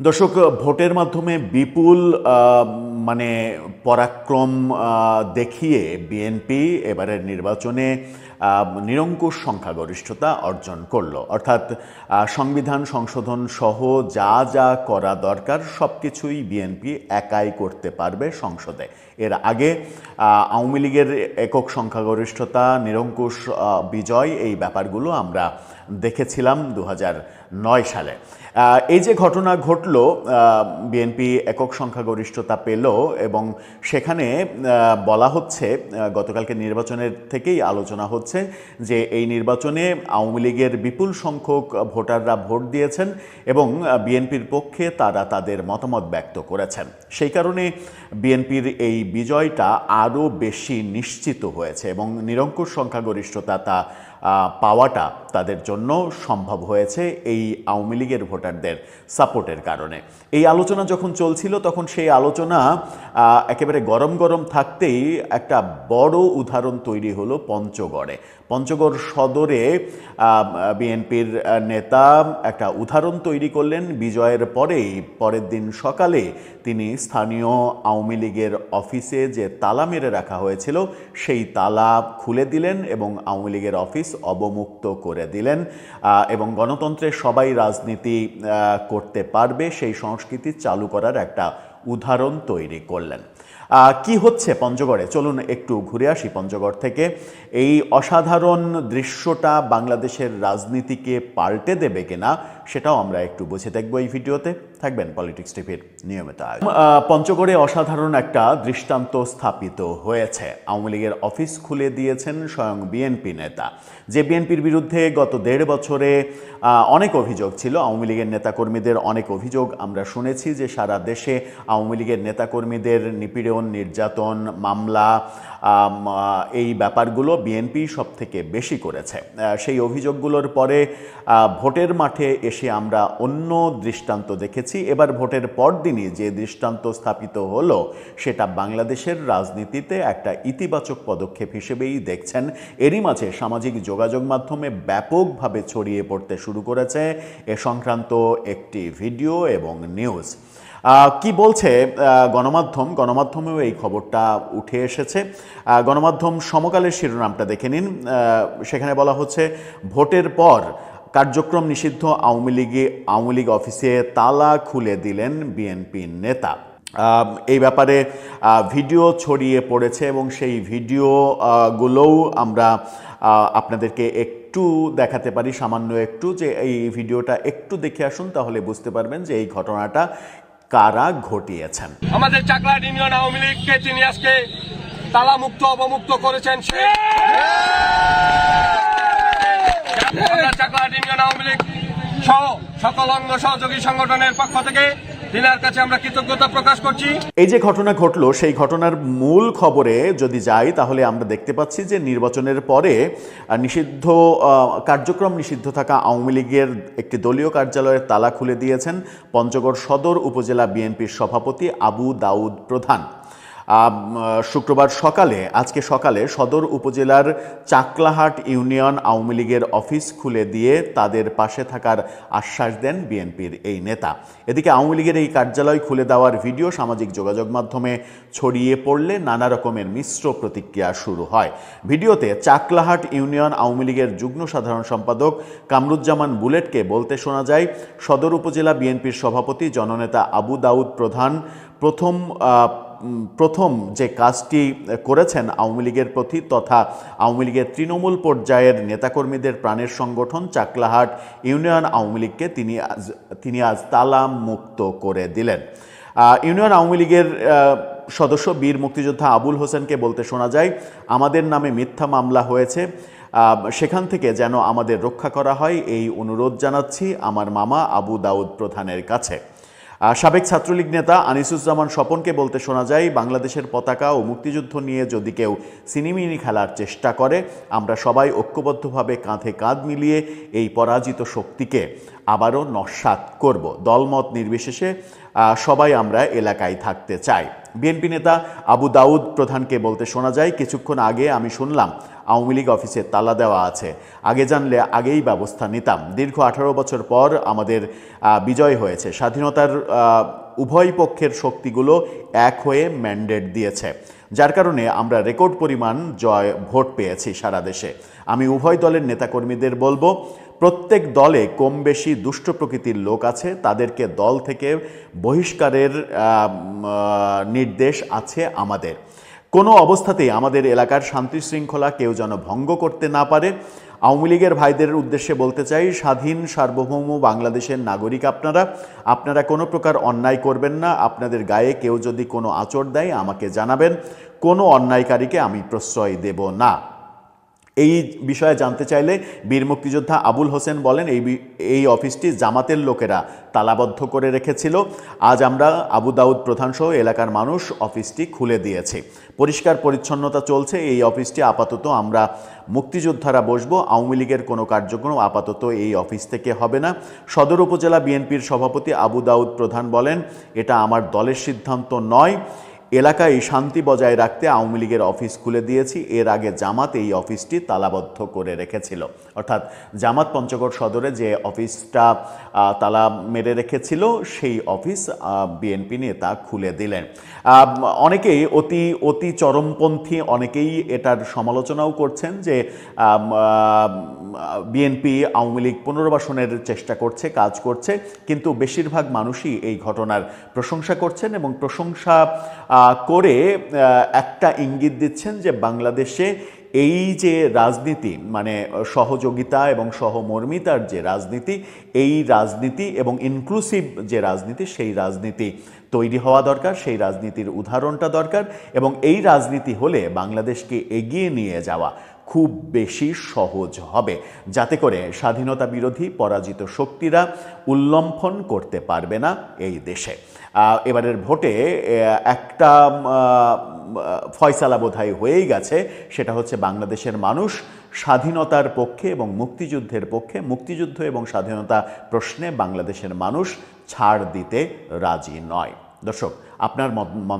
দর্শক ভোটের মাধ্যমে বিপুল মানে পরাক্রম দেখিয়ে বিএনপি এবারের নির্বাচনে নিরঙ্কুশ সংখ্যাগরিষ্ঠতা অর্জন করল। অর্থাৎ সংবিধান সংশোধন সহ যা যা করা দরকার সব কিছুই বিএনপি একাই করতে পারবে সংসদে। এর আগে আওয়ামী লীগের একক সংখ্যাগরিষ্ঠতা, নিরঙ্কুশ বিজয় এই ব্যাপারগুলো আমরা দেখেছিলাম দু সালে। এই যে ঘটনা ঘটল বিএনপি একক সংখ্যাগরিষ্ঠতা পেল এবং সেখানে বলা হচ্ছে গতকালকে নির্বাচনের থেকেই আলোচনা হচ্ছে যে এই নির্বাচনে আওয়ামী লীগের বিপুল সংখ্যক ভোটাররা ভোট দিয়েছেন এবং বিএনপির পক্ষে তারা তাদের মতামত ব্যক্ত করেছেন। সেই কারণে বিএনপির এই বিজয়টা আরও বেশি নিশ্চিত হয়েছে এবং নিরঙ্কুশ সংখ্যাগরিষ্ঠতা তা পাওয়াটা তাদের জন্য সম্ভব হয়েছে এই আওয়ামী লীগের ভোটারদের সাপোর্টের কারণে। এই আলোচনা যখন চলছিল, তখন সেই আলোচনা একেবারে গরম গরম থাকতেই একটা বড় উদাহরণ তৈরি হলো পঞ্চগড়ে। পঞ্চগড় সদরে বিএনপির নেতা একটা উদাহরণ তৈরি করলেন। বিজয়ের পরেই, পরের দিন সকালে তিনি স্থানীয় আওয়ামী লীগের অফিসে যে তালা মেরে রাখা হয়েছিল, সেই তালা খুলে দিলেন এবং আওয়ামী লীগের অফিস অবমুক্ত করে দিলেন এবং গণতন্ত্রের সবাই রাজনীতি করতে পারবে, সেই সংস্কৃতি চালু করার একটা উদাহরণ তৈরি করলেন। কি হচ্ছে পঞ্চগড়ে? চলুন একটু ঘুরে আসি পঞ্চগড় থেকে। এই অসাধারণ দৃশ্যটা বাংলাদেশের রাজনীতিকে পাল্টে দেবে কিনা, সেটাও আমরা একটু বুঝে দেখব এই ভিডিওতে। থাকবেন পলিটিক্স টিভির নিয়মিত। পঞ্চগড়ে অসাধারণ একটা দৃষ্টান্ত স্থাপিত হয়েছে। আওয়ামী লীগের অফিস খুলে দিয়েছেন স্বয়ং বিএনপি নেতা। যে বিএনপির বিরুদ্ধে গত দেড় বছরে অনেক অভিযোগ ছিল, আওয়ামী লীগের নেতাকর্মীদের অনেক অভিযোগ আমরা শুনেছি যে সারা দেশে আওয়ামী লীগের নেতাকর্মীদের নিপীড়ন, নির্যাতন, মামলা এই ব্যাপারগুলো বিএনপি সব থেকে বেশি করেছে। সেই অভিযোগগুলোর পরে ভোটের মাঠে এসে আমরা অন্য দৃষ্টান্ত দেখেছি। এবার ভোটের পরদিনই যে দৃষ্টান্ত স্থাপিত হলো, সেটা বাংলাদেশের রাজনীতিতে একটা ইতিবাচক পদক্ষেপ হিসেবেই দেখছেন। এরই মাঝে সামাজিক যোগাযোগ মাধ্যমে ব্যাপকভাবে ছড়িয়ে পড়তে শুরু করেছে এ সংক্রান্ত একটি ভিডিও এবং নিউজ। কি বলছে? গণমাধ্যম, গণমাধ্যমেও এই খবরটা উঠে এসেছে। গণমাধ্যম সমকালের শিরোনামটা দেখে নিন। সেখানে বলা হচ্ছে, ভোটের পর কার্যক্রম নিষিদ্ধ আওয়ামী লীগে, আওয়ামী লীগ অফিসে তালা খুলে দিলেন বিএনপি নেতা। এই ব্যাপারে ভিডিও ছড়িয়ে পড়েছে এবং সেই ভিডিও গুলোও আমরা আপনাদেরকে একটু দেখাতে পারি। সামান্য একটু যে এই ভিডিওটা একটু দেখে আসুন, তাহলে বুঝতে পারবেন যে এই ঘটনাটা কারা ঘটিয়েছেন। আমাদের চাকলাট ইউনিয়ন আওয়ামী লীগকে তিনি আজকে তালা মুক্ত অবমুক্ত করেছেন, সে সহযোগী সংগঠনের পক্ষ থেকে আমরা কৃতজ্ঞতা প্রকাশ করছি। এই যে ঘটনা ঘটলো, সেই ঘটনার মূল খবরে যদি যাই, তাহলে আমরা দেখতে পাচ্ছি যে নির্বাচনের পরে নিষিদ্ধ কার্যক্রম নিষিদ্ধ থাকা আওয়ামী লীগের একটি দলীয় কার্যালয়ের তালা খুলে দিয়েছেন পঞ্চগড় সদর উপজেলা বিএনপির সভাপতি আবু দাউদ প্রধান। শুক্রবার সকালে, আজকে সকালে সদর উপজেলার চাকলাহাট ইউনিয়ন আওয়ামী লীগের অফিস খুলে দিয়ে তাদের পাশে থাকার আশ্বাস দেন বিএনপির এই নেতা। এদিকে আওয়ামী লীগের এই কার্যালয় খুলে দেওয়ার ভিডিও সামাজিক যোগাযোগ মাধ্যমে ছড়িয়ে পড়লে নানা রকমের মিশ্র প্রতিক্রিয়া শুরু হয়। ভিডিওতে চাকলাহাট ইউনিয়ন আওয়ামী লীগের যুগ্ম সাধারণ সম্পাদক কামরুজ্জামান বুলেটকে বলতে শোনা যায়, সদর উপজেলা বিএনপির সভাপতি জননেতা আবু দাউদ প্রধান প্রথম প্রথম যে কাজটি করেছেন আওয়ামী লীগের প্রতি তথা আওয়ামী লীগের তৃণমূল পর্যায়ের নেতাকর্মীদের প্রাণের সংগঠন চাকলাহাট ইউনিয়ন আওয়ামী লীগকে তিনি আজ তিনি আজ তালা মুক্ত করে দিলেন। ইউনিয়ন আওয়ামী লীগের সদস্য বীর মুক্তিযোদ্ধা আবুল হোসেনকে বলতে শোনা যায়, আমাদের নামে মিথ্যা মামলা হয়েছে সেখান থেকে যেন আমাদের রক্ষা করা হয়, এই অনুরোধ জানাচ্ছি আমার মামা আবু দাউদ প্রধানের কাছে। সাবেক ছাত্রলীগ নেতা আনিসুজ্জামান স্বপনকে বলতে শোনা যায়, বাংলাদেশের পতাকা ও মুক্তিযুদ্ধ নিয়ে যদি কেউ সিনিমিনি খেলার চেষ্টা করে, আমরা সবাই ঐক্যবদ্ধভাবে কাঁধে কাঁধ মিলিয়ে এই পরাজিত শক্তিকে আবারও নস্বাত করব। দলমত নির্বিশেষে সবাই আমরা এলাকায় থাকতে চাই। বিএনপি নেতা আবু দাউদ প্রধানকে বলতে শোনা যায়, কিছুক্ষণ আগে আমি শুনলাম, আওয়ামী লীগ অফিসে তালা দেওয়া আছে। আগে জানলে আগেই ব্যবস্থা নিতাম। দীর্ঘ আঠারো বছর পর আমাদের বিজয় হয়েছে। স্বাধীনতার উভয় পক্ষের শক্তিগুলো এক হয়ে ম্যান্ডেট দিয়েছে। যার কারণে আমরা রেকর্ড পরিমাণ জয়, ভোট পেয়েছি সারা দেশে। আমি উভয় দলের নেতাকর্মীদের বলব প্রত্যেক দলে কম বেশি দুষ্ট প্রকৃতির লোক আছে, তাদেরকে দল থেকে বহিষ্কারের নির্দেশ আছে আমাদের। কোনো অবস্থাতেই আমাদের এলাকার শান্তি শৃঙ্খলা কেউ যেন ভঙ্গ করতে না পারে। আওয়ামী লীগের ভাইদের উদ্দেশ্যে বলতে চাই, স্বাধীন, সার্বভৌম বাংলাদেশের নাগরিক আপনারা। আপনারা কোনো প্রকার অন্যায় করবেন না। আপনাদের গায়ে কেউ যদি কোনো আচর দেয়, আমাকে জানাবেন। কোনো অন্যায়কারীকে আমি প্রশ্রয় দেব না। এই বিষয়ে জানতে চাইলে বীর মুক্তিযোদ্ধা আবুল হোসেন বলেন, এই এই অফিসটি জামাতের লোকেরা তালাবদ্ধ করে রেখেছিল। আজ আমরা আবু দাউদ প্রধানসহ এলাকার মানুষ অফিসটি খুলে দিয়েছে। পরিষ্কার পরিচ্ছন্নতা চলছে, এই অফিসটি আপাতত আমরা মুক্তিযোদ্ধারা বসবো, আওয়ামী লীগের কোনো কার্যক্রম আপাতত এই অফিস থেকে হবে না। সদর উপজেলা বিএনপির সভাপতি আবু দাউদ প্রধান বলেন, এটা আমার দলের সিদ্ধান্ত নয়। এলাকায় শান্তি বজায় রাখতে আওয়ামী লীগের অফিস খুলে দিয়েছি। এর আগে জামাত এই অফিসটি তালাবদ্ধ করে রেখেছিল। অর্থাৎ জামাত পঞ্চগড় সদরে যে অফিসটা তালা মেরে রেখেছিল, সেই অফিস বিএনপি নেতা খুলে দিলেন। অনেকেই অতি অতি চরমপন্থী, অনেকেই এটার সমালোচনাও করছেন যে বিএনপি আওয়ামী লীগ পুনর্বাসনের চেষ্টা করছে, কাজ করছে, কিন্তু বেশিরভাগ মানুষই এই ঘটনার প্রশংসা করছেন এবং প্রশংসা করে একটা ইঙ্গিত দিচ্ছেন যে বাংলাদেশে এই যে রাজনীতি মানে সহযোগিতা এবং সহমর্মিতার যে রাজনীতি, এই রাজনীতি এবং ইনক্লুসিভ যে রাজনীতি, সেই রাজনীতি তৈরি হওয়া দরকার, সেই রাজনীতির উদাহরণটা দরকার এবং এই রাজনীতি হলে বাংলাদেশকে এগিয়ে নিয়ে যাওয়া খুব বেশি সহজ হবে। যাতে করে স্বাধীনতা বিরোধী পরাজিত শক্তিরা উল্লম্ফন করতে পারবে না এই দেশে। এবারের ভোটে একটা ফয়সালা বোধহয় হয়েই গেছে। সেটা হচ্ছে বাংলাদেশের মানুষ স্বাধীনতার পক্ষে এবং মুক্তিযুদ্ধের পক্ষে, মুক্তিযুদ্ধ এবং স্বাধীনতা প্রশ্নে বাংলাদেশের মানুষ ছাড় দিতে রাজি নয়। দর্শক, আপনার মন্তব্য